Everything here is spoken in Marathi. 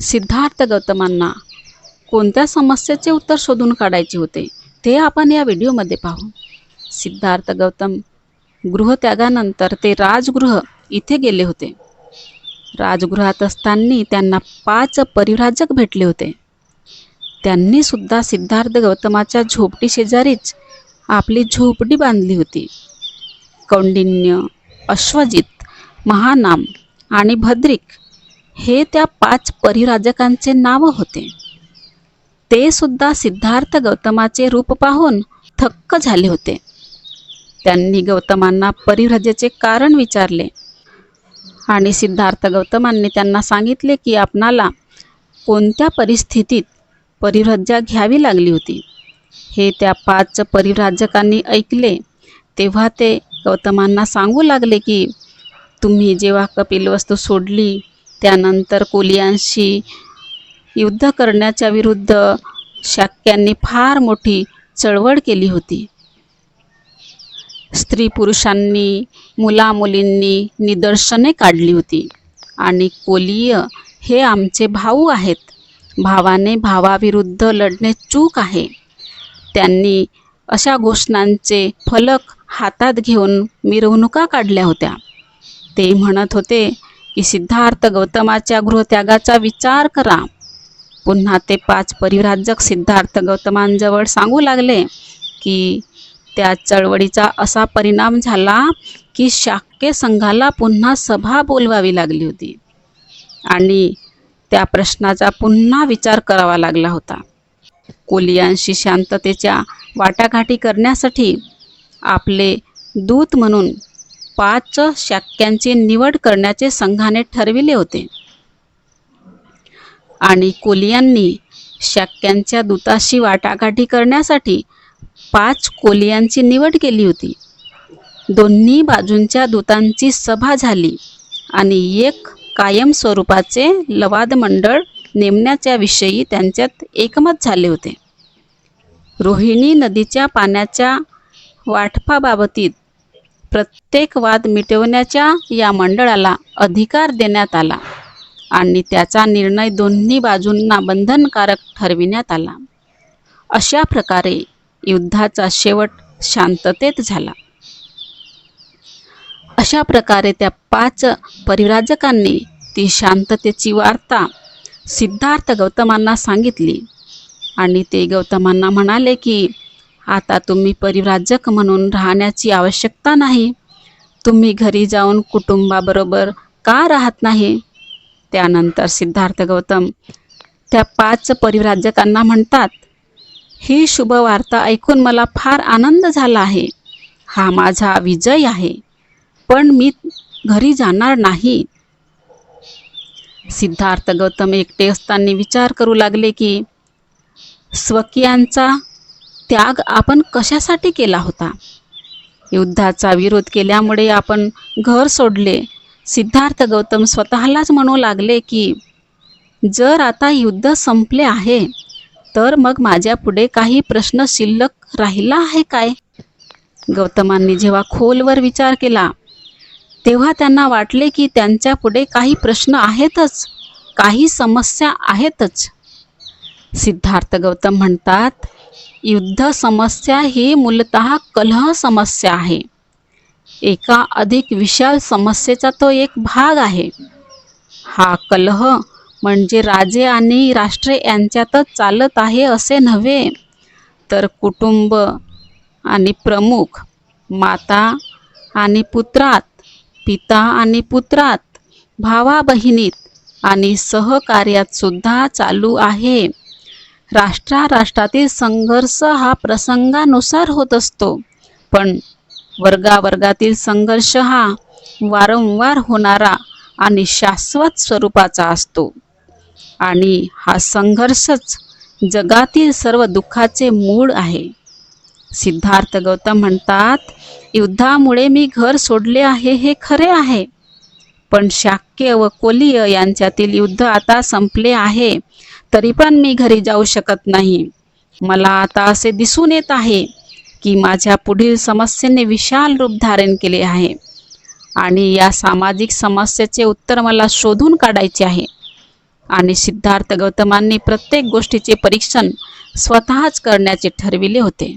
सिद्धार्थ गौतमांना कोणत्या समस्येचे उत्तर शोधून काढायचे होते ते आपण या व्हिडिओमध्ये पाहू. सिद्धार्थ गौतम गृहत्यागानंतर ते राजगृह इथे गेले होते. राजगृहात असताना त्यांना पाच परिव्राजक भेटले होते. त्यांनी सुद्धा सिद्धार्थ गौतमाच्या झोपडी शेजारीच आपली झोपडी बांधली होती. कौंडिन्य अश्वजित महानाम आणि भद्रिक हे त्या पाच परिराजकांचे नाव होते. ते सुद्धा सिद्धार्थ गौतमाचे रूप पाहून थक्क झाले होते. त्यांनी गौतमांना परिव्रजेचे कारण विचारले आणि सिद्धार्थ गौतमांनी त्यांना सांगितले की आपणाला कोणत्या परिस्थितीत परिव्रज्या घ्यावी लागली होती? हे त्या पाच परिव्राजकांनी ऐकले. तेव्हा ते गौतमांना सांगू लागले की तुम्ही जेव्हा कपिलवस्तू सोडली त्यानंतर कोलियांशी युद्ध करण्याच्या विरुद्ध शाक्यांनी फार मोठी चळवळ केली होती. स्त्री पुरुषांनी मुलामुलींनी निदर्शने काढली होती. आणि कोलीय हे आमचे भाऊ आहेत. भावाने भावाविरुद्ध लढणे चूक आहे. त्यांनी अशा घोषणांचे फलक हातात घेऊन मिरवणुका काढल्या होत्या. ते म्हणत होते की सिद्धार्थ गौतमाच्या गृहत्यागाचा विचार करा. पुन्हा ते पाच परिव्राजक सिद्धार्थ गौतमांजवळ सांगू लागले की त्या चळवळीचा असा परिणाम झाला की शाक्य संघाला पुन्हा सभा बोलवावी लागली होती. आणि त्या प्रश्नाचा पुन्हा विचार करावा लागला होता. कोलियांशी शांततेच्या वाटाघाटी करण्यासाठी आपले दूत म्हणून पाच शाक्यांची निवड करण्याचे संघाने ठरविले होते. आणि कोलियांनी शाक्यांच्या दूताशी वाटाघाटी करण्यासाठी पाच कोलियांची निवड केली होती. दोन्ही बाजूंच्या दूतांची सभा झाली आणि एक कायम स्वरूपाचे लवाद मंडळ नेमण्याच्या विषयी त्यांच्यात एकमत झाले होते. रोहिणी नदीच्या पाण्याच्या वाटपाबाबतीत प्रत्येक वाद मिटवण्याच्या या मंडळाला अधिकार देण्यात आला आणि त्याचा निर्णय दोन्ही बाजूंना बंधनकारक ठरविण्यात आला. अशा प्रकारे युद्धाचा शेवट शांततेत झाला. अशा प्रकारे त्या पाच परिव्राजकांनी ती शांततेची वार्ता सिद्धार्थ गौतमांना सांगितली आणि ते गौतमांना म्हणाले की आता तुम्ही परिव्राजक म्हणून राहण्याची आवश्यकता नाही. तुम्ही घरी जाऊन कुटुंबाबरोबर का राहत नाही? त्यानंतर सिद्धार्थ गौतम त्या पाच परिव्राजकांना म्हणतात ही शुभ वार्ता ऐकून मला फार आनंद झाला आहे. हा माझा विजय आहे. पण मी घरी जाणार नाही. सिद्धार्थ गौतम एकटे असताना विचार करू लागले की स्वकीयांचा त्याग आपण कशासाठी केला होता? युद्धाचा विरोध केल्यामुळे आपण घर सोडले. सिद्धार्थ गौतम स्वतःलाच म्हणू लागले की जर आता युद्ध संपले आहे तर मग माझ्या पुढे काही प्रश्न शिल्लक राहिला आहे काय? गौतमांनी जेव्हा खोलवर विचार केला तेव्हा त्यांना वाटले की त्यांच्या पुढे काही प्रश्न आहेतच काही समस्या आहेतच. सिद्धार्थ गौतम म्हणतात युद्ध समस्या ही मूलतः कलह समस्या आहे. एका अधिक विशाल समस्येचा तो एक भाग आहे. हा कलह म्हणजे राजे आणि राष्ट्रे यांच्यातच चालत आहे असे नव्हे तर कुटुंब आणि प्रमुख माता आणि पुत्रात पिता आणि पुत्रात भावा बहिणीत आणि सहकार्यात सुद्धा चालू आहे. राष्ट्राराष्ट्रातील संघर्ष हा प्रसंगानुसार होत असतो. पण वर्गावर्गातील संघर्ष हा वारंवार होणारा आणि शाश्वत स्वरूपाचा असतो. आणि हा संघर्षच जगातील सर्व दुःखाचे मूळ आहे. सिद्धार्थ गौतम म्हणतात युद्धामुळे मी घर सोडले आहे हे खरे आहे. पण शाक्य व कोलीय यांच्यातील युद्ध आता संपले आहे. तरी पण मी घरी जाऊ शकत नाही. मला आता असे दिसून येत आहे की माझ्या पुढील समस्येने विशाल रूप धारण केले आहे आणि या सामाजिक समस्येचे उत्तर मला शोधून काढायचे आहे. आणि सिद्धार्थ गौतमांनी प्रत्येक गोष्टीचे परीक्षण स्वतःच करण्याचे ठरविले होते.